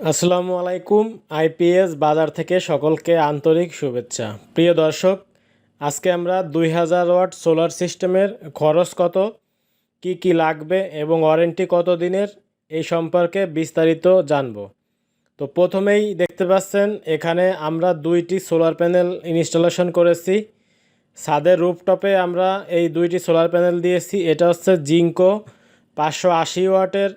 আসসালামু আলাইকুম আইপিএস বাজার থেকে সকলকে আন্তরিক শুভেচ্ছা। প্রিয় দর্শক, আজকে আমরা দুই হাজার ওয়াট সোলার সিস্টেমের খরচ কত, কি কি লাগবে এবং ওয়ারেন্টি কত দিনের, এই সম্পর্কে বিস্তারিত জানব। তো প্রথমেই দেখতে পাচ্ছেন, এখানে আমরা দুইটি সোলার প্যানেল ইনস্টলেশন করেছি। ছাদের রুফটপে আমরা এই দুইটি সোলার প্যানেল দিয়েছি। এটা হচ্ছে জিঙ্কো পাঁচশো আশি ওয়াটের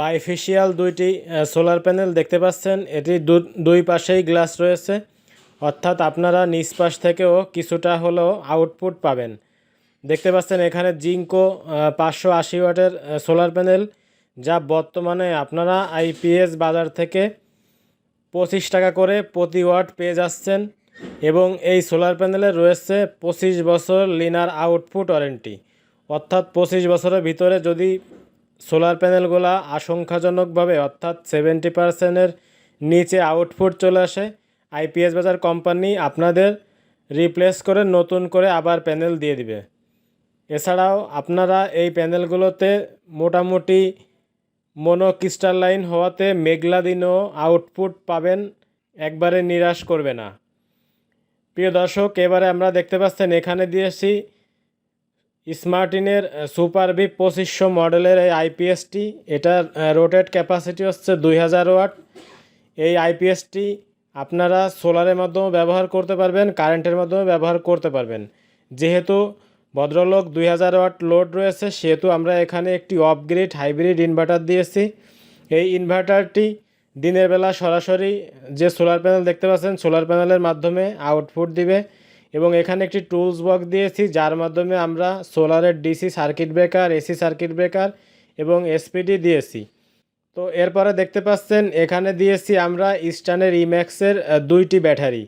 বাইফেশিয়াল দুইটি সোলার প্যানেল দেখতে পাচ্ছেন। এটি দুই পাশেই গ্লাস রয়েছে। অর্থাৎ আপনারা নিচ পাশ থেকেও কিছুটা হলেও আউটপুট পাবেন। দেখতে পাচ্ছেন এখানে জিঙ্কো পাঁচশো আশি ওয়াটের সোলার প্যানেল, যা বর্তমানে আপনারা আইপিএস বাজার থেকে পঁচিশ টাকা করে প্রতি ওয়াট পেয়ে যাচ্ছেন এবং এই সোলার প্যানেলে রয়েছে পঁচিশ বছর লিনার আউটপুট ওয়ারেন্টি। অর্থাৎ পঁচিশ বছরের ভিতরে যদি সোলার প্যানেলগুলো আশঙ্কাজনকভাবে, অর্থাৎ সেভেন্টি পার্সেন্টের নিচে আউটপুট চলে আসে। আইপিএস বাজার কোম্পানি আপনাদের রিপ্লেস করে, নতুন করে আবার প্যানেল দিয়ে দিবে। এছাড়াও আপনারা এই প্যানেলগুলোতে মোটামুটি মনোক্রিস্টালাইন হওয়াতে মেঘলা দিনও আউটপুট পাবেন, একবারে নিরাশ করবে না। প্রিয় দর্শক, এবারে আমরা দেখতে পাচ্ছেন, এখানে দিয়েছি স্মার্টিনের সুপার বি পঁচিশশো মডেলের এই আইপিএসটি, এটার রোটেট ক্যাপাসিটি হচ্ছে দুই হাজার ওয়াট। এই আইপিএসটি আপনারা সোলারের মাধ্যমে ব্যবহার করতে পারবেন, কারেন্টের মাধ্যমে ব্যবহার করতে পারবেন। যেহেতু ভদ্রলোক দুই হাজার ওয়াট লোড রয়েছে, সেহেতু আমরা এখানে একটি অফগ্রিড হাইব্রিড ইনভার্টার দিয়েছি। এই ইনভার্টারটি দিনের বেলা সরাসরি যে সোলার প্যানেল দেখতে পাচ্ছেন সোলার প্যানেলের মাধ্যমে আউটপুট দিবে। এবং এখানে একটি টুলস বক্স দিয়েছি, যার মাধ্যমে আমরা সোলারের DC circuit breaker, AC circuit breaker এবং এসপিডি দিয়েছি। তো এরপরে দেখতে পাচ্ছেন, এখানে দিয়েছি আমরা ইস্টার্নের ইম্যাক্সের দুইটি ব্যাটারি।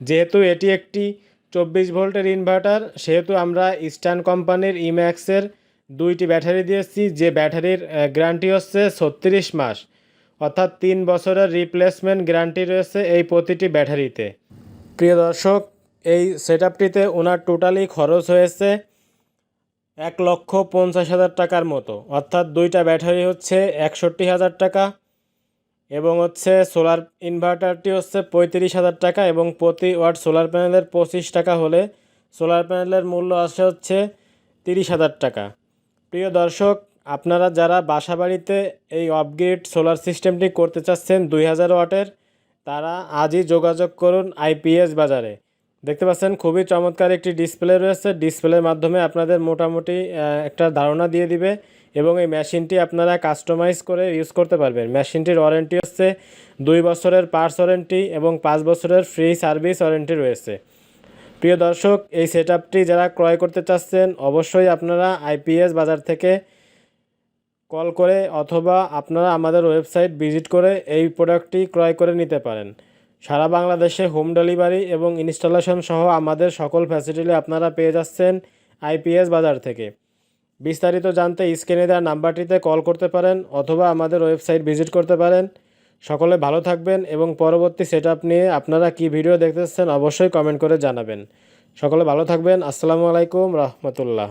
যেহেতু এটি একটি চব্বিশ ভোল্টের ইনভার্টার, সেহেতু আমরা ইস্টার্ন কোম্পানির ইম্যাক্সের দুইটি ব্যাটারি দিয়েছি, যে ব্যাটারির গ্যারান্টি হচ্ছে ছত্রিশ মাস। অর্থাৎ তিন বছরের রিপ্লেসমেন্ট গ্যারান্টি রয়েছে এই প্রতিটি ব্যাটারিতে। প্রিয় দর্শক এই সেট আপটিতে ওনার টোটালি খরচ হয়েছে এক লক্ষ পঞ্চাশ হাজার টাকার মতো। অর্থাৎ দুইটা ব্যাটারি হচ্ছে একষট্টি হাজার টাকা এবং হচ্ছে সোলার ইনভার্টারটি হচ্ছে পঁয়ত্রিশ হাজার টাকা এবং প্রতি ওয়াট সোলার প্যানেলের পঁচিশ টাকা হলে সোলার প্যানেলের মূল্য আসে হচ্ছে তিরিশ হাজার টাকা। প্রিয় দর্শক, আপনারা যারা বাসাবাড়িতে এই আপগ্রেড সোলার সিস্টেমটি করতে চাচ্ছেন দুই হাজার ওয়াটের, তারা আজই যোগাযোগ করুন আইপিএস বাজারে। দেখতে পাচ্ছেন, খুবই চমৎকার একটি ডিসপ্লে রয়েছে। ডিসপ্লের মাধ্যমে আপনাদের মোটামুটি একটা ধারণা দিয়ে দিবে এবং এই মেশিনটি আপনারা কাস্টমাইজ করে ইউজ করতে পারবেন। মেশিনটির ওয়ারেন্টি হচ্ছে দুই বছরের পার্টস ওয়ারেন্টি এবং পাঁচ বছরের ফ্রি সার্ভিস ওয়ারেন্টি রয়েছে। প্রিয় দর্শক, এই সেট যারা ক্রয় করতে চাচ্ছেন, অবশ্যই আপনারা আইপিএস বাজার থেকে কল করে অথবা আপনারা আমাদের ওয়েবসাইট ভিজিট করে এই প্রোডাক্টটি ক্রয় করে নিতে পারেন। সারা বাংলাদেশে হোম ডেলিভারি এবং ইনস্টলেশন সহ আমাদের সকল ফ্যাসিলিটি আপনারা পেয়ে যাচ্ছেন আইপিএস বাজার থেকে। বিস্তারিত জানতে স্ক্রিনে দেওয়া নাম্বারটিতে কল করতে পারেন অথবা আমাদের ওয়েবসাইট ভিজিট করতে পারেন। সকলে ভালো থাকবেন এবং পরবর্তী সেট নিয়ে আপনারা কি ভিডিও দেখতেছেন অবশ্যই কমেন্ট করে জানাবেন। সকলে ভালো থাকবেন। আসসালামু আলাইকুম, রহমতুল্লাহ।